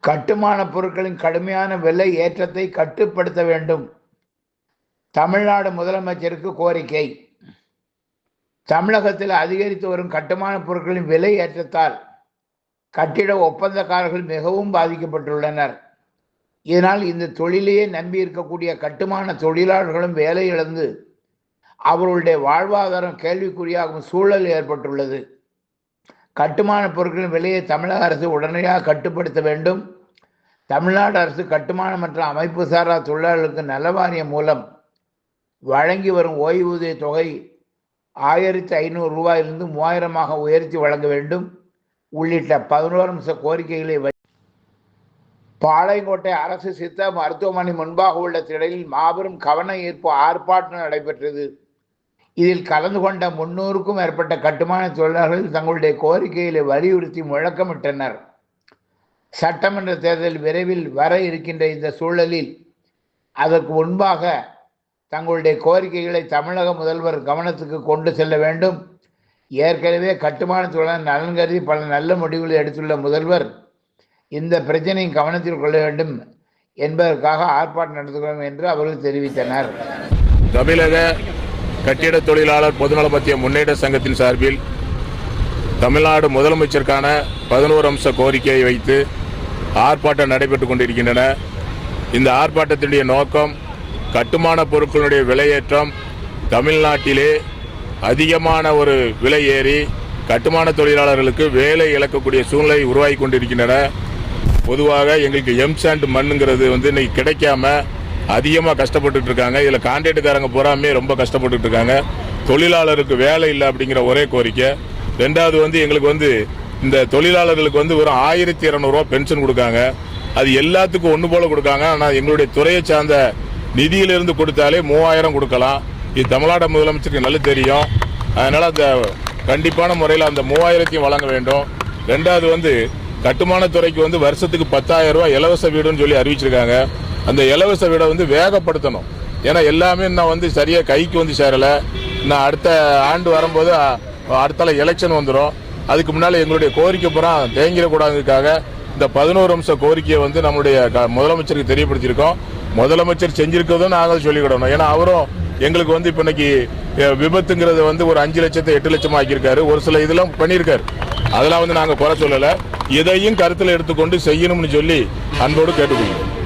கட்டுமான பொருட்களின் கடுமையான விலை ஏற்றத்தை கட்டுப்படுத்த வேண்டும். தமிழ்நாடு முதலமைச்சருக்கு கோரிக்கை. தமிழகத்தில் அதிகரித்து வரும் கட்டுமான பொருட்களின் விலை ஏற்றத்தால் கட்டிட ஒப்பந்தக்காரர்கள் மிகவும் பாதிக்கப்பட்டுள்ளனர். இதனால் இந்த தொழிலையே நம்பி இருக்கக்கூடிய கட்டுமான தொழிலாளர்களும் வேலை இழந்து அவர்களுடைய வாழ்வாதாரம் கேள்விக்குறியாகும் சூழல் ஏற்பட்டுள்ளது. கட்டுமான பொருட்களின் விலையை தமிழக அரசு உடனடியாக கட்டுப்படுத்த வேண்டும். தமிழ்நாடு அரசு கட்டுமான மற்றும் அமைப்பு சாரா தொழிலாளர்களுக்கு நல வாரியம் மூலம் வழங்கி வரும் ஓய்வூதிய தொகை ஆயிரத்தி ஐநூறு ரூபாயிலிருந்து மூவாயிரமாக உயர்த்தி வழங்க வேண்டும். உள்ளிட்ட பதினோரு அம்ச கோரிக்கைகளை பாளையங்கோட்டை அரசு சித்த மருத்துவமனை முன்பாக உள்ள திடலில் மாபெரும் கவன ஈர்ப்பு ஆர்ப்பாட்டம் நடைபெற்றது. இதில் கலந்து கொண்ட முன்னூறுக்கும் மேற்பட்ட கட்டுமான தொழிலாளர்கள் தங்களுடைய கோரிக்கைகளை வலியுறுத்தி முழக்கமிட்டனர். சட்டமன்ற தேர்தல் விரைவில் வர இருக்கின்ற இந்த சூழலில் அதற்கு முன்பாக தங்களுடைய கோரிக்கைகளை தமிழக முதல்வர் கவனத்துக்கு கொண்டு செல்ல வேண்டும். ஏற்கனவே கட்டுமான தொழிலாளர் நலன் கருதி பல நல்ல முடிவுகளை எடுத்துள்ள முதல்வர் இந்த பிரச்சனையை கவனத்தில் கொள்ள வேண்டும் என்பதற்காக ஆர்ப்பாட்டம் நடத்துகிறோம் என்று அவர்கள் தெரிவித்தனர். தமிழக கட்டிட தொழிலாளர் பொதுநல மத்திய முன்னேற்ற சங்கத்தின் சார்பில் தமிழ்நாடு முதலமைச்சருக்கான பதினோரு அம்ச கோரிக்கையை வைத்து ஆர்ப்பாட்டம் நடைபெற்றுக் கொண்டிருக்கின்றன. இந்த ஆர்ப்பாட்டத்தினுடைய நோக்கம் கட்டுமான பொருட்களுடைய விலையேற்றம் தமிழ்நாட்டிலே அதிகமான ஒரு விலை ஏறி கட்டுமான தொழிலாளர்களுக்கு வேலை இழக்கக்கூடிய சூழ்நிலை உருவாகி கொண்டிருக்கின்றன. பொதுவாக எங்களுக்கு எம்சாண்ட் மண்ணுங்கிறது வந்து இன்னைக்கு கிடைக்காம அதிகமாக கஷ்டப்பட்டுட்டு இருக்காங்க இதில் கான்ட்ராக்டுக்காரங்க பூராமே ரொம்ப கஷ்டப்பட்டுட்டு இருக்காங்க தொழிலாளருக்கு வேலை இல்லை அப்படிங்கிற ஒரே கோரிக்கை. ரெண்டாவது வந்து எங்களுக்கு வந்து இந்த தொழிலாளர்களுக்கு வந்து ஒரு ஆயிரத்தி இரநூறுவா பென்ஷன் கொடுக்காங்க. அது எல்லாத்துக்கும் ஒன்று போல கொடுக்காங்க. ஆனால் எங்களுடைய துறையை சார்ந்த நிதியிலிருந்து கொடுத்தாலே மூவாயிரம் கொடுக்கலாம். இது தமிழ்நாடு முதலமைச்சருக்கு நல்லா தெரியும். அதனால் அந்த கண்டிப்பான முறையில் அந்த மூவாயிரத்தையும் வழங்க வேண்டும். ரெண்டாவது வந்து கட்டுமான துறைக்கு வந்து வருஷத்துக்கு பத்தாயிரம் ரூபாய் இலவச வீடுன்னு சொல்லி அறிவிச்சிருக்காங்க. அந்த இலவச வீடை வந்து வேகப்படுத்தணும். ஏன்னா எல்லாமே நான் வந்து சரியாக கைக்கு வந்து சேரல. நான் அடுத்த ஆண்டு வரும்போது அடுத்தால எலெக்ஷன் வந்துடும் அதுக்கு முன்னால் எங்களுடைய கோரிக்கை பூரா தேங்கிடக்கூடாதுக்காக இந்த பதினோரு அம்ச கோரிக்கையை வந்து நம்முடைய க- முதலமைச்சருக்கு தெரியப்படுத்தியிருக்கோம். முதலமைச்சர் செஞ்சிருக்கிறதும் நாங்கள் சொல்லிக்கிடணும். ஏன்னா அவரும் எங்களுக்கு வந்து இப்போ இன்னைக்கு விபத்துங்கிறது வந்து ஒரு அஞ்சு லட்சத்தை எட்டு லட்சம் ஆக்கியிருக்காரு. ஒரு சில இதெல்லாம் பண்ணியிருக்காரு. அதெல்லாம் வந்து நாங்கள் குறை சொல்லலை. இதையும் கருத்தில் எடுத்துக்கொண்டு செய்யணும்னு சொல்லி அன்போடு கேட்டுக்கொள்கிறோம்.